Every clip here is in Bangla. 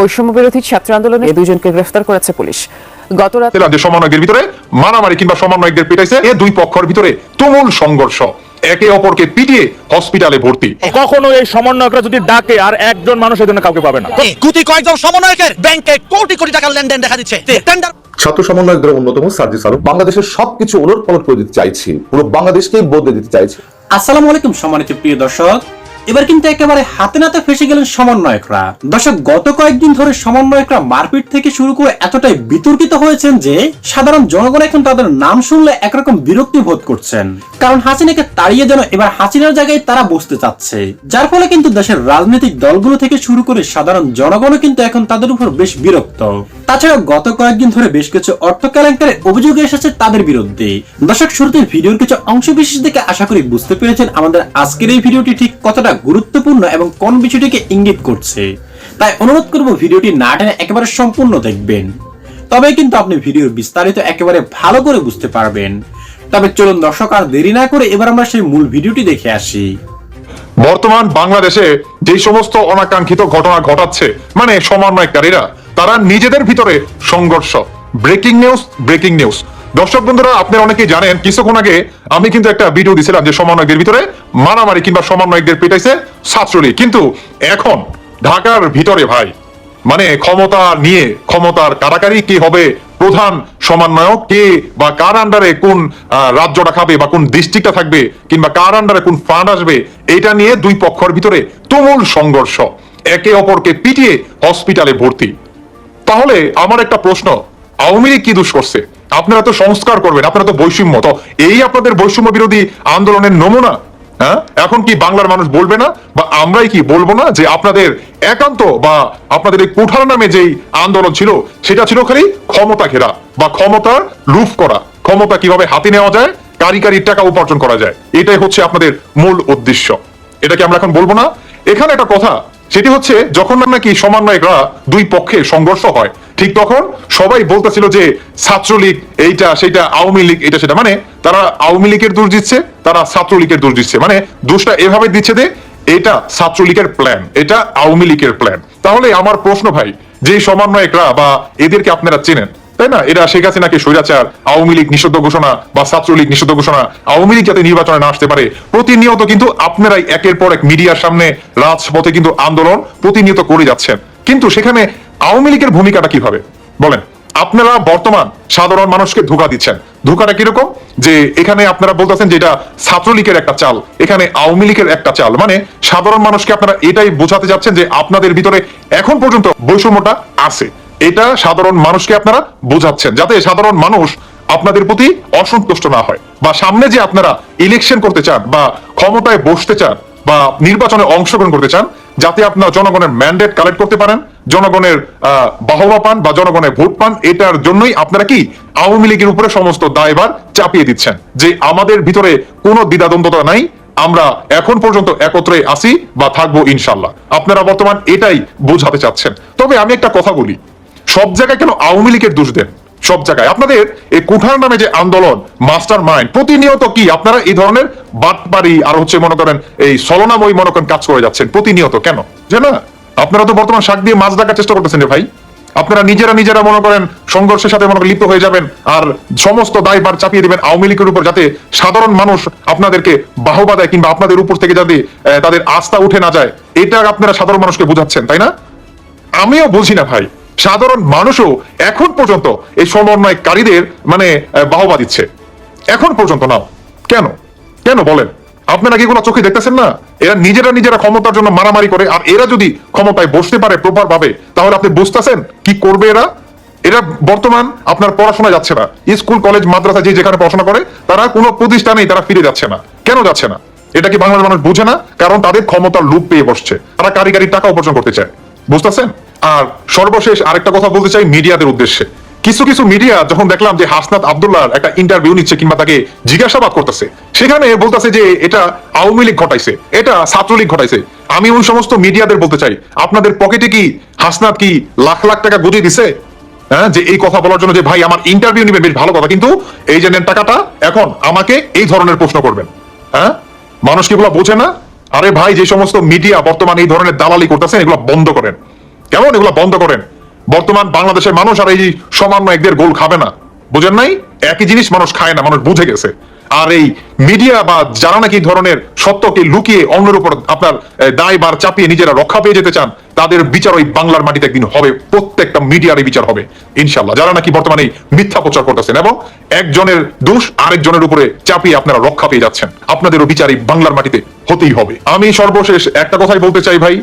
বৈষম্য বিরোধী ছাত্র আন্দোলনে এই দুইজনকে গ্রেফতার করেছে পুলিশ। গত রাত ভিতরে মারামারি কিংবা সমন্বয়কদের পিটাইছে এ দুই পক্ষের ভিতরে তুমুল সংঘর্ষ। একে অপরকে পিটিয়ে হসপিটালে ভর্তি। কখনো এই সমন্বয়করা যদি ডাকে আর একজন মানুষ এই জন্য কাউকে পাবে না। গুটি কয়েকজন সমন্বয়কের ব্যাংকে কোটি কোটি টাকার লেনদেন দেখা দিচ্ছে। টেন্ডার ছাত্র সমন্বয়কদের অন্যতম সার্জিস আলম বাংলাদেশের সবকিছু ওলট পালট করে দিতে চাইছি। পুরো বাংলাদেশকেই বদলে দিতে চাইছি। আসসালামু আলাইকুম সম্মানিত প্রিয় দর্শক এবার কিন্তু একেবারে হাতে নাতে ফেসে গেলেন সমন্বয়করা। দর্শক, গত কয়েকদিন ধরে সমন্বয়করা মারপিট থেকে শুরু করে এতটাই বিতর্কিত হয়েছেন যে, সাধারণ জনগণ এখন তাদের নাম শুনলে একরকম বিরক্তি বোধ করছেন। কারণ হাসিনাকে তাড়িয়ে যেন এবার হাসিনার জায়গায় তারা বসতে চাচ্ছে। যার ফলে কিন্তু দেশের রাজনৈতিক দলগুলো থেকে শুরু করে সাধারণ জনগণও কিন্তু এখন তাদের উপর বেশ বিরক্ত। তাছাড়া গত কয়েকদিন ধরে বেশ কিছু অর্থ কেলেঙ্কারের অভিযোগ এসেছে তাদের বিরুদ্ধে। দর্শক, শুরুতে ভিডিওর কিছু অংশ বিশেষ দেখে আশা করি বুঝতে পেরেছেন আমাদের আজকের এই ভিডিওটি ঠিক কতটা গুরুত্বপূর্ণ এবং কোন বিষয়টিকে ইঙ্গিত করছে। তাই অনুরোধ করব ভিডিওটি না টেনে একেবারে সম্পূর্ণ দেখবেন। তবে কিন্তু আপনি ভিডিওর বিস্তারিত একেবারে ভালো করে বুঝতে পারবেন। তবে চলুন দর্শক, আর দেরি না করে এবার আমরা সেই মূল ভিডিওটি দেখে আসি। বর্তমান বাংলাদেশে যে সমস্ত অনাকাঙ্ক্ষিত ঘটনা ঘটাচ্ছে মানে সমন্বয়কারীরা, তারা নিজেদের ভিতরে সংঘর্ষ। Breaking news breaking news. দর্শক বন্ধুরা, আপনারা অনেকেই জানেন, কিছুক্ষণ আগে আমি কিন্তু একটা ভিডিও দিছিলাম যে সমন্বয়কদের ভিতরে মারামারি কিংবা সমন্বয়কদের পিটাইছে ছাত্রলীগ। কিন্তু এখন ঢাকার ভিতরে ভাই মানে ক্ষমতা নিয়ে, ক্ষমতার কারাকারি কে হবে প্রধান সমন্বয়ক, কে বা কার আন্ডারে কোন রাজ্যটা খাবে বা কোন ডিস্ট্রিক্টটা থাকবে কিংবা কার আন্ডারে কোন ফান্ড আসবে, এটা নিয়ে দুই পক্ষের ভিতরে তুমুল সংঘর্ষ। একে অপরকে পিটিয়ে হসপিটালে ভর্তি। তাহলে আমার একটা প্রশ্ন, আওয়ামী লীগ কি দোষ করছে? আপনারা তো সংস্কার করবেন, আপনারা তো বৈষম্য। তো এই আপনাদের বৈষম্য বিরোধী আন্দোলনের নমুনা হ্যাঁ? এখন কি বাংলার মানুষ বলবে না? বা আমরাই কি বলব না যে আপনাদের একান্ত বা আপনাদের এই কুঠার নামে যেই আন্দোলন ছিল, সেটা ছিল খালি ক্ষমতা ঘেরা বা ক্ষমতার লুফ করা। ক্ষমতা কীভাবে হাতে নেওয়া যায়? কারি কারি টাকা উপার্জন করা যায়। এটাই হচ্ছে আপনাদের মূল উদ্দেশ্য। এটা কি আমরা এখন বলব না। এখানে একটা কথা, সেটি হচ্ছে যখন নাকি সমন্বয়করা দুই পক্ষে সংঘর্ষ হয় ঠিক তখন সবাই বলতেছিল যে ছাত্রলীগ এইটা সেটা আওয়ামী লীগ এটা সেটা। মানে তারা আওয়ামী লীগের দোষ দিচ্ছে, তারা ছাত্রলীগের দোষ দিচ্ছে। মানে দোষটা এভাবে দিচ্ছে যে এটা ছাত্রলীগের প্ল্যান এটা আওয়ামী লীগের প্ল্যান তাহলে আমার প্রশ্ন ভাই, যে সমন্বয়করা বা এদেরকে আপনারা চেনেন, তাই না? এরা শেখ হাসিনাকে স্বৈরাচার, আওয়ামী লীগ নিষিদ্ধ ঘোষণা বা ছাত্রলীগ নিষিদ্ধ ঘোষণা, আওয়ামী লীগ যাতে নির্বাচনে না আসতে পারে, প্রতিনিয়ত কিন্তু আপনারাই একের পর এক মিডিয়ার সামনে রাজপথে কিন্তু আন্দোলন প্রতিনিয়ত করে যাচ্ছেন। কিন্তু সেখানে আওয়ামী লীগের ভূমিকাটা কীভাবে? বলেন, আপনারা বর্তমান সাধারণ মানুষকে ধোকা দিচ্ছেন। ধোকাটা কীরকম? যে এখানে আপনারা বলতেছেন যে এটা ছাত্রলীগের একটা চাল, এখানে আওয়ামী লীগের একটা চাল। মানে সাধারণ মানুষকে আপনারা এটাই বোঝাতে যাচ্ছেন যে আপনাদের ভিতরে এখন পর্যন্ত বৈষম্যটা আছে। এটা সাধারণ মানুষকে আপনারা বোঝাচ্ছেন, যাতে সাধারণ মানুষ আপনাদের প্রতি অসন্তুষ্ট না হয় বা সামনে যে আপনারা ইলেকশন করতে চান বা ক্ষমতায় বসতে চান বা নির্বাচনে অংশগ্রহণ করতে চান যাতে আপনার জনগণের ম্যান্ডেট কালেক্ট করতে পারেন, জনগণের বাহবা পান বা জনগণের ভোট পান, এটার জন্যই আপনারা কি আওয়ামী লীগের উপরে সমস্ত দায়ভার চাপিয়ে দিচ্ছেন। যে আমাদের ভিতরে কোনো দ্বিধাদ্বন্দ্বতা নাই, আমরা এখন পর্যন্ত একত্রে আসি বা থাকব ইনশাল্লাহ আপনারা বর্তমান এটাই বোঝাতে চাচ্ছেন। তবে আমি একটা কথা বলি, সব জায়গায় কেন আওয়ামী লীগের দোষ দেন? সব জায়গায়। আপনাদের এই কুঠার নামে যে আন্দোলন মাস্টার মাইন্ড প্রতিনিয়ত কি আপনারা এই ধরনের বাটপারি আর হচ্ছে মনে করেন এই সলনাময়ী মনে করেন কাজ করে যাচ্ছেন? প্রতিনিয়ত কেন? যে না, আপনারা তো বর্তমান শাক দিয়ে মাছ ডাকার চেষ্টা করতেছেন ভাই। আপনারা নিজেরা নিজেরা মনে করেন সংঘর্ষের সাথে মনে লিপ্ত হয়ে যাবেন আর সমস্ত দায়ভার চাপিয়ে দেবেন আওয়ামী লীগের উপর যাতে সাধারণ মানুষ আপনাদেরকে বাহবা দেয় কিংবা আপনাদের উপর থেকে যাতে তাদের আস্থা উঠে না যায়। এটা আপনারা সাধারণ মানুষকে বুঝাচ্ছেন, তাই না? আমিও বুঝি না ভাই সাধারণ মানুষও এখন পর্যন্ত এই সমন্বয়কারীদের মানে বাহবা দিচ্ছে। এখন পর্যন্ত নাও। কেন? কেন বলেন? আপনারা কি এগুলো চোখে দেখতেছেন না? এরা নিজেরা নিজেরা ক্ষমতার জন্য মারামারি করে, আর এরা যদি ক্ষমতায় বসতে পারে প্রপার ভাবে তাহলে আপনি বুঝতেছেন কি করবে এরা? এরা বর্তমান আপনার পড়াশোনা যাচ্ছে না। স্কুল, কলেজ, মাদ্রাসা যে যেখানে পড়াশোনা করে, তারা কোনো প্রতিষ্ঠানেই তারা ফিরে যাচ্ছে না। কেন যাচ্ছে না? এটা কি বাংলার মানুষ বুঝে না? কারণ তাদের ক্ষমতার লুপ পেয়ে বসছে। তারা কারিগরি টাকা উপার্জন করতে চায়। বুঝতেছেন? আর সর্বশেষ আরেকটা কথা বলতে চাই মিডিয়াদের উদ্দেশ্যে। কিছু কিছু মিডিয়া যখন দেখলাম যে হাসনাত আব্দুল্লাহর একটা ইন্টারভিউ নিচ্ছে কিংবা তাকে জিজ্ঞাসাবাদ করতেছে, সেখানে বলতেছে যে এটা আওয়ামী লীগ ঘটাইছে, এটা ছাত্রলীগ ঘটাইছে। আমি ওই সমস্ত মিডিয়াদের বলতে চাই, আপনাদের পকেটে কি হাসনাত কি লাখ লাখ টাকা গুজিয়ে দিছে? হ্যাঁ যে এই কথা বলার জন্য যে ভাই আমার ইন্টারভিউ নেবেন বেশ ভালো কথা, কিন্তু এই যে নেন টাকাটা, এখন আমাকে এই ধরনের প্রশ্ন করবেন। হ্যাঁ মানুষ কি বোঝে না? আরে ভাই, যে সমস্ত মিডিয়া বর্তমানে এই ধরনের দালালি করতেছেন, এগুলো বন্ধ করেন। কেমন এগুলো বন্ধ করেন? বর্তমান বাংলাদেশের মানুষ আর এই সমান একদের গোল খাবে না। বুঝেন নাই? একই জিনিস মানুষ খায় না, মানুষ বুঝে গেছে। আর এই মিডিয়া বা যারা নাকি ধরনের সত্যকে লুকিয়ে অন্যের উপর আপনার দায় বার চাপিয়ে নিজেরা রক্ষা পেয়ে যেতে চান, তাদের বিচার ওই বাংলার মাটিতে একদিন হবে। প্রত্যেকটা মিডিয়ারই বিচার হবে ইনশাল্লাহ যারা নাকি বর্তমানে মিথ্যা প্রচার করতেছেন এবং একজনের দোষ আরেকজনের উপরে চাপিয়ে আপনারা রক্ষা পেয়ে যাচ্ছেন, আপনাদেরও বিচার এই বাংলার মাটিতে হতেই হবে। আমি সর্বশেষ একটা কথাই বলতে চাই ভাই।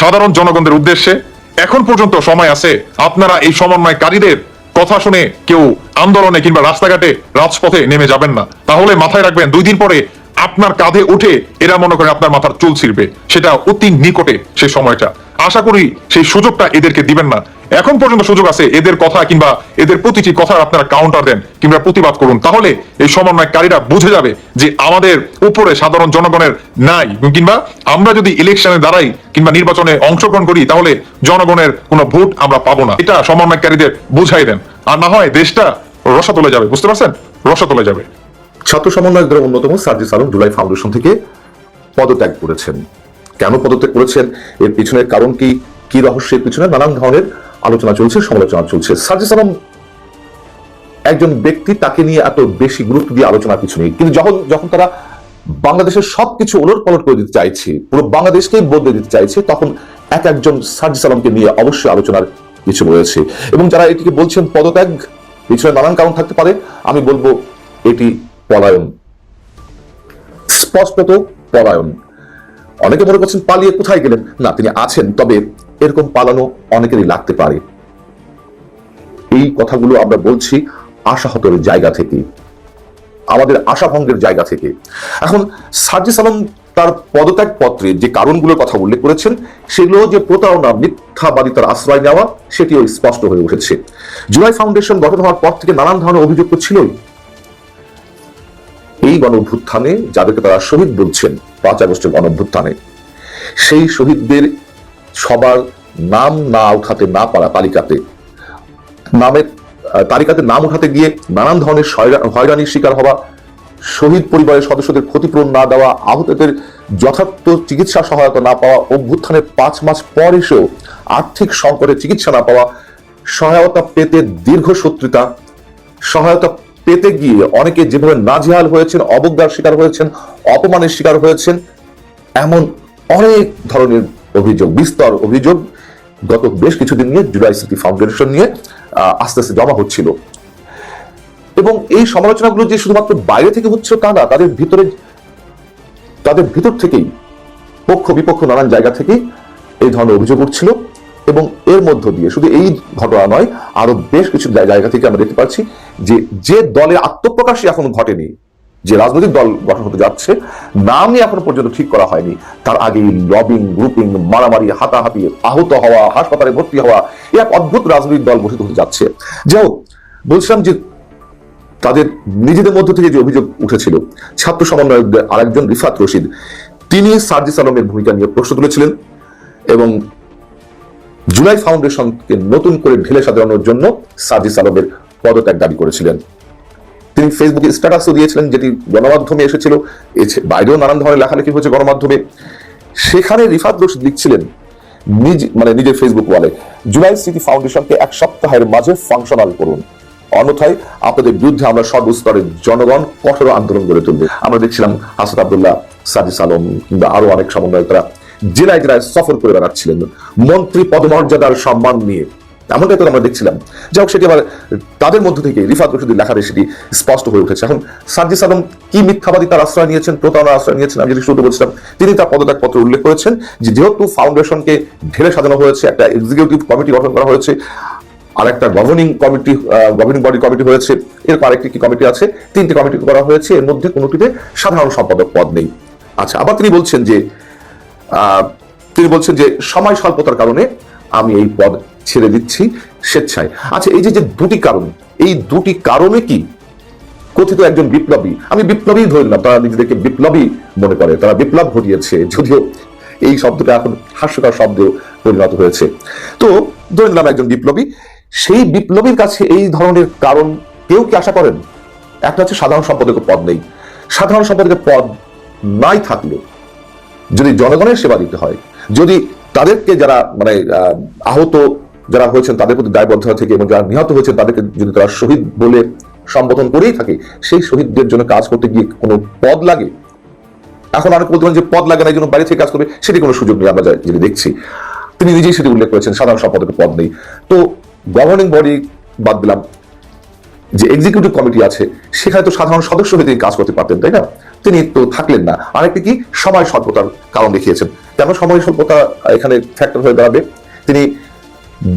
সাধারণ জনগণদের উদ্দেশ্যে এখন পর্যন্ত সময় আছে। আপনারা এই সমন্বয়কারীদের কথা শুনে কেউ আন্দোলনে কিংবা রাস্তাঘাটে রাজপথে নেমে যাবেন না। তাহলে মাথায় রাখবেন, দুই দিন পরে আপনার কাঁধে উঠে এরা মনে করে আপনার মাথার চুল ছিঁড়বে। সেটা অতি নিকটে সেই সময়টা। আশা করি সেই সুযোগটা এদেরকে দিবেন না। এখন পর্যন্ত সুযোগ আছে, এদের কথা কিংবা এদের প্রতিটি কথা আপনারা কাউন্টার দেন, কিংবা প্রতিবাদ করুন। তাহলে এই সমন্বয়কারীরা বুঝে যাবে যে আমাদের উপরে সাধারণ জনগণের নাই, কিংবা আমরা যদি ইলেকশনে দাঁড়াই, কিংবা নির্বাচনে অংশগ্রহণ করি, তাহলে জনগণের কোনো ভোট আমরা পাবো না। এটা সমন্বয়কারীদের বুঝাই দেন। আর না হয় দেশটা রসাতলে যাবে। বুঝতে পারছেন? রসাতলে যাবে। ছাত্র সমন্বয়কদের অন্যতম সার্জিস আলম জুলাই ফাউন্ডেশন থেকে পদত্যাগ করেছেন। কেন পদত্যাগ করেছেন? এর পিছনের কারণ কি? কি রহস্যের পিছনে? নানান ধরনের আলোচনা চলছে, সমালোচনা চলছে। সার্জিস আলম একজন ব্যক্তি তাকে নিয়ে এত বেশি গুরুত্ব দিয়ে আলোচনা কিছু নেই। কিন্তু যখন যখন তারা বাংলাদেশের সবকিছু ওলট পালট করে দিতে চাইছে, পুরো বাংলাদেশকেই বদলে দিতে চাইছে, তখন এক একজন সার্জিস আলমকে নিয়ে অবশ্যই আলোচনার কিছু রয়েছে। এবং যারা এটিকে বলছেন পদত্যাগ, পিছনে নানান কারণ থাকতে পারে। আমি বলব, এটি পলায়ন। স্পষ্টত পলায়ন। অনেকে মনে করছেন পালিয়ে কোথায় গেলেন? না, তিনি আছেন, তবে এরকম পালানো অনেকেরই লাগতে পারে। এই কথাগুলো আমরা বলছি আশাহতের জায়গা থেকে, আমাদের আশাভঙ্গের জায়গা থেকে। এখন সার্জিস আলম তার পদত্যাগ পত্রে যে কারণগুলোর কথা উল্লেখ করেছেন, সেগুলো যে প্রতারণা মিথ্যাবাদিতার আশ্রয় নেওয়া, সেটিও স্পষ্ট হয়ে উঠেছে। জুলাই ফাউন্ডেশন গঠন হওয়ার পর থেকে নানান ধরনের অভিযোগ তো ছিলই। এই গণ অভ্যুত্থানে যাদেরকে তারা শহীদ বলছেন, পাঁচ আগস্টের গণ অভ্যুত্থানে সেই শহীদদের সবার নাম না উঠাতে, না পারা তালিকাতে। নামের তালিকাতে নাম উঠাতে গিয়ে নানান ধরনের হয়রানির শিকার হওয়া, শহীদ পরিবারের সদস্যদের ক্ষতিপূরণ না দেওয়া, আহতদের যথার্থ চিকিৎসা সহায়তা না পাওয়া, অভ্যুত্থানের পাঁচ মাস পর এসেও আর্থিক সংকটে চিকিৎসা না পাওয়া, সহায়তা পেতে দীর্ঘ শত্রুতা, সহায়তা পেতে গিয়ে অনেকে যেভাবে নাজেহাল হয়েছেন, অবজ্ঞার শিকার হয়েছেন, অপমানের শিকার হয়েছেন, এমন অনেক ধরনের অভিযোগ, বিস্তর অভিযোগ গত বেশ কিছুদিন নিয়ে জুলাই স্মৃতি ফাউন্ডেশন নিয়ে আস্তে আস্তে জমা হচ্ছিল। এবং এই সমালোচনাগুলো যে শুধুমাত্র বাইরে থেকে হচ্ছে তা না, তাদের ভিতরে, তাদের ভিতর থেকেই, পক্ষ বিপক্ষ নানান জায়গা থেকে এই ধরনের অভিযোগ উঠছিল এবং এর মধ্য দিয়ে, শুধু এই ঘটনা নয়, আরও বেশ কিছু জায়- জায়গা থেকে আমরা দেখতে পাচ্ছি যে যে দলের আত্মপ্রকাশই এখনও ঘটেনি যে রাজনৈতিক দল গঠন হতে যাচ্ছে নামই এখনও পর্যন্ত ঠিক করা হয়নি। তার আগেই লবিং, গ্রুপিং, মারামারি, হাতাহাতি, আহত হওয়া, হাসপাতালে ভর্তি হওয়া এক অদ্ভুত রাজনৈতিক দল গঠিত হতে যাচ্ছে। যাই বলছিলাম যে তাদের নিজেদের মধ্য থেকে যে অভিযোগ উঠেছিল, ছাত্র সমন্বয়কদের আরেকজন রিফাত রশিদ, তিনি সার্জিস আলমের ভূমিকা নিয়ে প্রশ্ন তুলেছিলেন এবং জুলাই ফাউন্ডেশনকে নতুন করে ঢেলে সাজানোর জন্য সার্জিস আলমের পদত্যাগ দাবি করেছিলেন। তিনি ফেসবুকে স্ট্যাটাসও দিয়েছিলেন, যেটি গণমাধ্যমে এসেছিল। বাইরেও নানান ধরনের লেখালেখি হয়েছে গণমাধ্যমে। সেখানে রিফাত রশিদ লিখছিলেন নিজ মানে নিজের ফেসবুক ওয়ালে জুলাই স্মৃতি ফাউন্ডেশনকে এক সপ্তাহের মাঝে ফাংশনাল করুন। অন্যথায় আপনাদের বিরুদ্ধে আমরা সর্বস্তরের জনগণ কঠোর আন্দোলন গড়ে তুলবে। আমরা দেখছিলাম হাসান আবদুল্লাহ, সাজিস আলম কিংবা আরও অনেক সমন্বয়করা জেলায় জেলায় সফর করে বেড়াচ্ছিলেন। মন্ত্রী পদমর্যাদার সম্মান নিয়ে এমনটাই তো আমরা দেখছিলাম। যাই হোক, সেটি আবার তাদের মধ্য থেকে রিফাত রশিদের লেখাতে সেটি স্পষ্ট হয়ে উঠেছে। এখন সার্জিস আলম কি মিথ্যাবাদী তার আশ্রয় নিয়েছেন, প্রতারণার আশ্রয় নিয়েছেন, আমি যেটি শুরুতে বলছিলাম, তিনি তার পদত্যাগ পত্রে উল্লেখ করেছেন যে যেহেতু ফাউন্ডেশনকে ঢেলে সাজানো হয়েছে, একটা এক্সিকিউটিভ কমিটি গঠন করা হয়েছে, আর একটা governing committee governing body committee হয়েছে এরপর আরেকটি কি কমিটি আছে, তিনটি কমিটি করা হয়েছে, এর মধ্যে কোনোটিতে সাধারণ সম্পাদক পদ নেই। আচ্ছা আবার তিনি বলছেন যে তিনি বলছেন যে, সময় স্বল্পতার কারণে আমি এই পদ ছেড়ে দিচ্ছি স্বেচ্ছায়। আচ্ছা এই যে যে দুটি কারণ এই দুটি কারণে কি কথিত একজন বিপ্লবী আমি বিপ্লবী ধরে নিলাম তারা নিজেদেরকে বিপ্লবী মনে করে তারা বিপ্লব ঘটিয়েছে যদিও এই শব্দটা এখন হাস্যকর শব্দে পরিণত হয়েছে। তো ধরে নিলাম একজন বিপ্লবী সেই বিপ্লবীর কাছে এই ধরনের কারণ কেউ কি আশা করেন? একটা হচ্ছে সাধারণ সম্পাদকের পদ নেই। সাধারণ সম্পাদকের পদ নাই থাকলেও যদি জনগণের সেবা দিতে হয় যদি তাদেরকে যারা মানে আহ, আহত যারা হয়েছেন তাদের প্রতি দায়বদ্ধতা থেকে এবং যারা নিহত হয়েছেন তাদেরকে যদি তারা শহীদ বলে সম্বোধন করেই থাকে, সেই শহীদদের জন্য কাজ করতে গিয়ে কোনো পদ লাগে? এখন অনেক বলতে যে পদ লাগে না, এই জন্য বাড়ি থেকে কাজ করবে, সেটি কোনো সুযোগ নেই, আমরা যা- যেটি দেখছি। তিনি নিজেই সেটি উল্লেখ করেছেন, সাধারণ সম্পাদকের পদ নেই। তো গভর্নিং বডি বাদ দিলাম, যে এক্সিকিউটিভ কমিটি আছে, সেখানে তো সাধারণ সদস্য হয়ে তিনি কাজ করতে পারতেন, তাই না? তিনি তো থাকলেন না। আরেকটি কি? সময় স্বল্পতার কারণ দেখিয়েছেন। কেন সময় স্বল্পতা এখানে ফ্যাক্টর হয়ে দাঁড়াবে? তিনি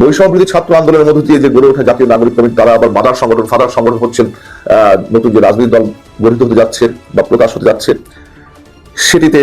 বৈষম্য বিরোধী ছাত্র আন্দোলনের মধ্য দিয়ে যে গড়ে ওঠা জাতীয় নাগরিক কমিটি তারা আবার মাদার সংগঠন, ফাদার সংগঠন হচ্ছেন নতুন যে রাজনৈতিক দল গঠিত হতে যাচ্ছে বা প্রকাশ হতে যাচ্ছে, সেটিতে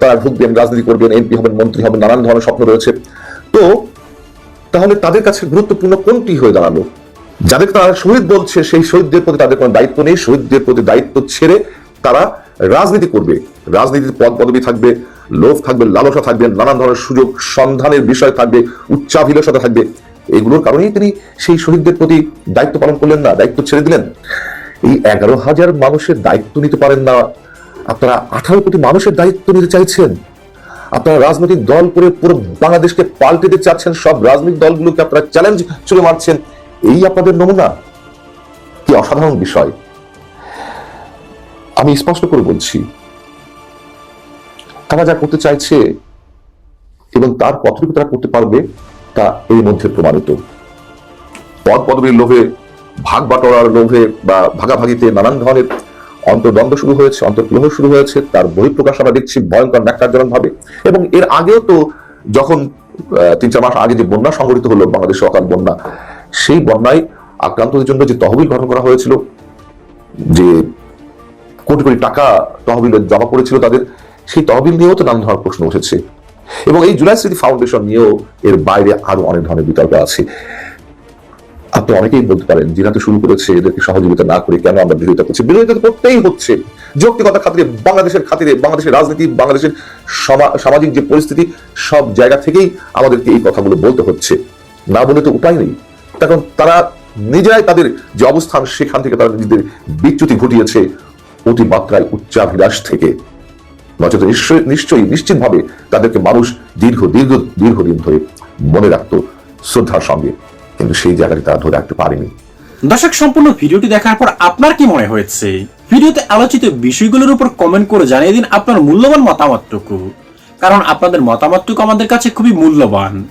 তারা ঢুকবেন, রাজনীতি করবেন, এমপি হবেন, মন্ত্রী হবেন, নানান ধরনের স্বপ্ন রয়েছে। তো, তাহলে তাদের কাছে গুরুত্বপূর্ণ কোনটি হয়ে দাঁড়াল? যাদের তারা শহীদ বলছে, সেই শহীদদের প্রতি তাদের কোনো দায়িত্ব নেই, শহীদদের প্রতি দায়িত্ব ছেড়ে তারা রাজনীতি করবে। রাজনীতির পদ পদবি থাকবে লোভ থাকবে, লালসা থাকবে, নানান ধরনের সুযোগ, সন্ধানের বিষয় থাকবে, উচ্চাভিলাষতা থাকবে। এগুলোর কারণেই তিনি সেই শহীদদের প্রতি দায়িত্ব পালন করলেন না, দায়িত্ব ছেড়ে দিলেন। এই এগারো হাজার মানুষের দায়িত্ব নিতে পারেন না। আপনারা আঠারো কোটি মানুষের দায়িত্ব নিতে চাইছেন। আপনারা রাজনৈতিক দল করে পুরো বাংলাদেশকে পাল্টে দিতে চাচ্ছেন, সব রাজনৈতিক দলগুলোকে আপনারা চ্যালেঞ্জ চলে মারছেন। এই আপনাদের নমুনা? কি অসাধারণ বিষয়। আমি স্পষ্ট করে বলছি তারা যা করতে চাইছে এবং তার কতটুকু তারা করতে পারবে, তা এর মধ্যে প্রমাণিত। পদ পদবীর লোভে, ভাগ বাটোয়ারার লোভে বা ভাগাভাগিতে নানান ধরনের অন্তর্দ্বন্দ্ব শুরু হয়েছে, অন্তর্গ্রহ শুরু হয়েছে, তার বহিঃপ্রকাশ আমরা দেখছি ভয়ঙ্কর ন্যাক্কারজনক ভাবে এবং এর আগেও তো যখন তিন চার মাস আগে যে বন্যা সংঘটিত হলো, বাংলাদেশে অকাল বন্যা, সেই বন্যায় আক্রান্তদের জন্য যে তহবিল গঠন করা হয়েছিল, যে কোটি কোটি টাকা তহবিলে জমা পড়েছিল তাদের সেই তহবিল নিয়েও তো নানান ধরনের প্রশ্ন উঠেছে। এবং এই জুলাই স্মৃতি ফাউন্ডেশন নিয়েও এর বাইরে আরও অনেক ধরনের বিতর্ক আছে। আপনি অনেকেই বলতে পারেন যিনি তো শুরু করেছে, এদেরকে সহযোগিতা না করে কেন আমরা বিরোধিতা করছি? বিরোধিতা করতেই হচ্ছে। যৌক্তিকতার খাতিরে, বাংলাদেশের খাতিরে, বাংলাদেশের রাজনীতি, বাংলাদেশের সামাজিক যে পরিস্থিতি, সব জায়গা থেকেই আমাদেরকে এই কথাগুলো বলতে হচ্ছে। না বলে তো উপায় নেই। তখন তারা নিজেরাই তাদের যে অবস্থান, সেখান থেকে তারা নিজেদের বিচ্যুতি ঘটিয়েছে অতিমাত্রায় উচ্চাভিলাষ থেকে। নচেত নিশ্চয় নিশ্চয়ই নিশ্চিতভাবে তাদেরকে মানুষ দীর্ঘ দীর্ঘ, দীর্ঘদিন ধরে মনে রাখত, শ্রদ্ধার সঙ্গে। কিন্তু সেই জায়গাটি তারা ধরে রাখতে পারেনি। দর্শক, সম্পূর্ণ ভিডিওটি দেখার পর আপনার কি মনে হয়েছে? ভিডিওতে আলোচিত বিষয়গুলোর উপর কমেন্ট করে জানিয়ে দিন আপনার মূল্যবান মতামতটুকু। কারণ আপনাদের মতামতটুকু আমাদের কাছে খুবই মূল্যবান।